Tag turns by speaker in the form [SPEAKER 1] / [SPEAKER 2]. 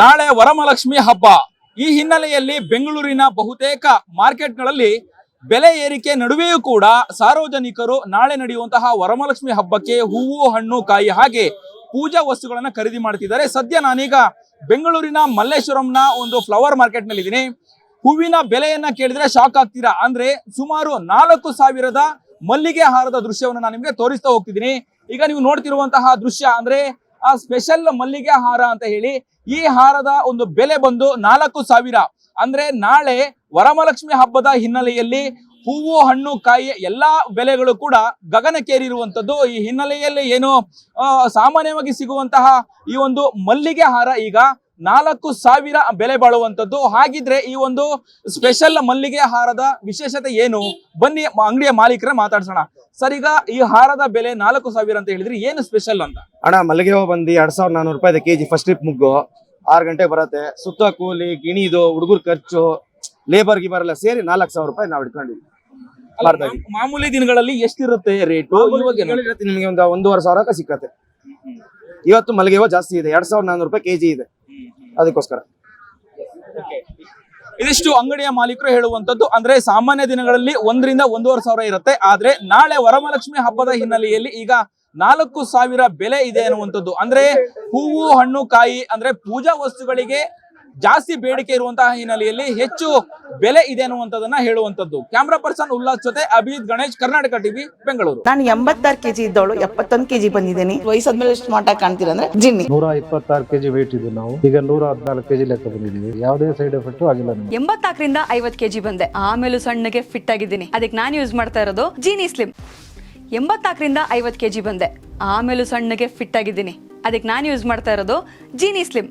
[SPEAKER 1] ನಾಳೆ ವರಮಹಾಲಕ್ಷ್ಮಿ ಹಬ್ಬ. ಈ ಹಿನ್ನೆಲೆಯಲ್ಲಿ ಬೆಂಗಳೂರಿನ ಬಹುತೇಕ ಮಾರ್ಕೆಟ್ಗಳಲ್ಲಿ ಬೆಲೆ ಏರಿಕೆ ನಡುವೆಯೂ ಕೂಡ ಸಾರ್ವಜನಿಕರು ನಾಳೆ ನಡೆಯುವಂತಹ ವರಮಹಾಲಕ್ಷ್ಮಿ ಹಬ್ಬಕ್ಕೆ ಹೂವು, ಹಣ್ಣು, ಕಾಯಿ ಹಾಗೆ ಪೂಜಾ ವಸ್ತುಗಳನ್ನ ಖರೀದಿ ಮಾಡ್ತಿದ್ದಾರೆ. ಸದ್ಯ ನಾನೀಗ ಬೆಂಗಳೂರಿನ ಮಲ್ಲೇಶ್ವರಂನ ಒಂದು ಫ್ಲವರ್ ಮಾರ್ಕೆಟ್ನಲ್ಲಿ ಇದ್ದೀನಿ ಹೂವಿನ ಬೆಲೆಯನ್ನ ಕೇಳಿದ್ರೆ ಶಾಕ್ ಆಗ್ತೀರಾ? ಅಂದ್ರೆ ಸುಮಾರು ನಾಲ್ಕು ಸಾವಿರದ ಮಲ್ಲಿಗೆ ಹಾರದ ದೃಶ್ಯವನ್ನು ನಾನು ನಿಮಗೆ ತೋರಿಸ್ತಾ ಹೋಗ್ತಿದ್ದೀನಿ. ಈಗ ನೀವು ನೋಡ್ತಿರುವಂತಹ ದೃಶ್ಯ ಅಂದ್ರೆ ಆ ಸ್ಪೆಷಲ್ ಮಲ್ಲಿಗೆ ಹಾರ ಅಂತ ಹೇಳಿ ಈ ಹಾರದ ಒಂದು ಬೆಲೆ ಬಂದು ನಾಲ್ಕು ಸಾವಿರ. ಅಂದ್ರೆ ನಾಳೆ ವರಮಹಾಲಕ್ಷ್ಮಿ ಹಬ್ಬದ ಹಿನ್ನೆಲೆಯಲ್ಲಿ ಹೂವು, ಹಣ್ಣು, ಕಾಯಿ ಎಲ್ಲಾ ಬೆಲೆಗಳು ಕೂಡ ಗಗನಕ್ಕೇರಿರುವಂಥದ್ದು ಈ ಹಿನ್ನೆಲೆಯಲ್ಲಿ ಏನು ಸಾಮಾನ್ಯವಾಗಿ ಸಿಗುವಂತಹ ಈ ಒಂದು ಮಲ್ಲಿಗೆ ಹಾರ ಈಗ ನಾಲ್ಕು ಸಾವಿರ ಬೆಲೆ ಬಾಳುವಂತದ್ದು. ಹಾಗಿದ್ರೆ ಈ ಒಂದು ಸ್ಪೆಷಲ್ ಮಲ್ಲಿಗೆ ಹಾರದ ವಿಶೇಷತೆ ಏನು? ಬನ್ನಿ ಅಂಗಡಿಯ ಮಾಲೀಕರ ಮಾತಾಡ್ಸೋಣ. ಸರ್ ಈಗ ಈ ಹಾರದ ಬೆಲೆ ನಾಲ್ಕು ಸಾವಿರ ಅಂತ ಹೇಳಿದ್ರೆ ಏನು ಸ್ಪೆಷಲ್ ಅಂತ?
[SPEAKER 2] ಅಣ್ಣ ಮಲ್ಲಿಗೆ ಹೂವು ಬಂದು ಎರಡ್ ಸಾವಿರದ ನಾನೂರು ರೂಪಾಯಿ ಕೆಜಿ ಫಸ್ಟ್ ಟ್ರಿಪ್ ಮುಗ್ಗು. ಆರು ಗಂಟೆ ಬರುತ್ತೆ. ಸುತ್ತ ಕೂಲಿ ಗಿಣಿದು ಹುಡುಗರ ಖರ್ಚು ಲೇಬರ್ ಗಿಬರ್ ಎಲ್ಲ ಸೇರಿ ನಾಲ್ಕು ಸಾವಿರ ರೂಪಾಯಿ ನಾವು ಇಟ್ಕೊಂಡಿದ್ವಿ.
[SPEAKER 1] ಮಾಮೂಲಿ ದಿನಗಳಲ್ಲಿ ಎಷ್ಟಿರುತ್ತೆ ರೇಟು
[SPEAKER 2] ನಿಮಗೆ ಒಂದು ಒಂದೂವರೆ ಸಾವಿರಕ್ಕೆ ಸಿಕ್ಕತ್ತೆ. ಇವತ್ತು ಮಲ್ಲಿಗೆ ಹೂವು ಜಾಸ್ತಿ ಇದೆ. ಎರಡ್ ಸಾವಿರದ ನಾನೂರು ರೂಪಾಯಿ ಕೆಜಿ ಇದೆ. ಅದಕ್ಕೋಸ್ಕರ.
[SPEAKER 1] ಇದಿಷ್ಟು ಅಂಗಡಿಯ ಮಾಲೀಕರು ಹೇಳುವಂತದ್ದು ಅಂದ್ರೆ ಸಾಮಾನ್ಯ ದಿನಗಳಲ್ಲಿ ಒಂದರಿಂದ ಒಂದೂವರೆ ಸಾವಿರ ಇರುತ್ತೆ. ಆದ್ರೆ ನಾಳೆ ವರಮಹಾಲಕ್ಷ್ಮಿ ಹಬ್ಬದ ಹಿನ್ನೆಲೆಯಲ್ಲಿ ಈಗ ನಾಲ್ಕು ಸಾವಿರ ಬೆಲೆ ಇದೆ ಅನ್ನುವಂಥದ್ದು ಅಂದ್ರೆ ಹೂವು, ಹಣ್ಣು, ಕಾಯಿ, ಅಂದ್ರೆ ಪೂಜಾ ವಸ್ತುಗಳಿಗೆ ಜಾಸ್ತಿ ಬೇಡಿಕೆ ಇರುವಂತಹ ಹಿನ್ನೆಲೆಯಲ್ಲಿ ಹೆಚ್ಚು ಬೆಲೆ ಇದೆ ಅನ್ನುವಂಥದ್ದನ್ನ ಹೇಳುವಂತದ್ದು ಕ್ಯಾಮ್ರಾ ಪರ್ಸನ್ ಉಲ್ಲಾಸ್ ಜೊತೆ ಅಭಿಜಿತ್ ಗಣೇಶ್ ಕರ್ನಾಟಕ ಟಿವಿ ಬೆಂಗಳೂರು.
[SPEAKER 3] ನಾನು ಎಂಬತ್ತಾರು ಕೆಜಿ ಇದ್ದವಳು ಎಪ್ಪತ್ತೊಂದು ಕೆಜಿ ಬಂದಿದ್ದೀನಿ. ವಯಸ್ಸಾದ್ಮೇಲೆ ಸ್ಮಾರ್ಟ್ ಆಗಿ ಕಾಣ್ತೀರ ಅಂದ್ರೆ ಜಿನ್ನಿ.
[SPEAKER 4] ನೂರ ಇಪ್ಪತ್ತಾರು ಕೆಜಿ ವೇಟ್ ಇದ್ದು ನಾವು. ಈಗ ನೂರ ಹದಿನಾಲ್ಕು ಕೆಜಿ ಲೆಕ್ಕ ಬಂದಿದ್ದೀವಿ. ಯಾವುದೇ ಸೈಡ್ ಎಫೆಕ್ಟ್ ಆಗಿಲ್ಲ ಎಂಬತ್ತಾಕರಿಂದ
[SPEAKER 5] ಎಂಬತ್ನಾಲ್ಕರಿಂದ ಐವತ್ ಕೆಜಿ ಬಂದೆ. ಆಮೇಲೆ ಸಣ್ಣಗೆ ಫಿಟ್ ಆಗಿದ್ದೀನಿ. ಅದಕ್ಕೆ ನಾನು ಯೂಸ್ ಮಾಡ್ತಾ ಇರೋದು ಜೀನಿ ಸ್ಲಿಮ್ ಎಂಬತ್ನಾಲ್ಕರಿಂದ ಐವತ್ತು ಕೆಜಿ ಬಂದೆ. ಆಮೇಲೂ ಸಣ್ಣಗೆ ಫಿಟ್ ಆಗಿದ್ದೀನಿ. ಅದಕ್ಕೆ ನಾನು ಯೂಸ್ ಮಾಡ್ತಾ ಇರೋದು ಜೀನಿ ಸ್ಲಿಮ್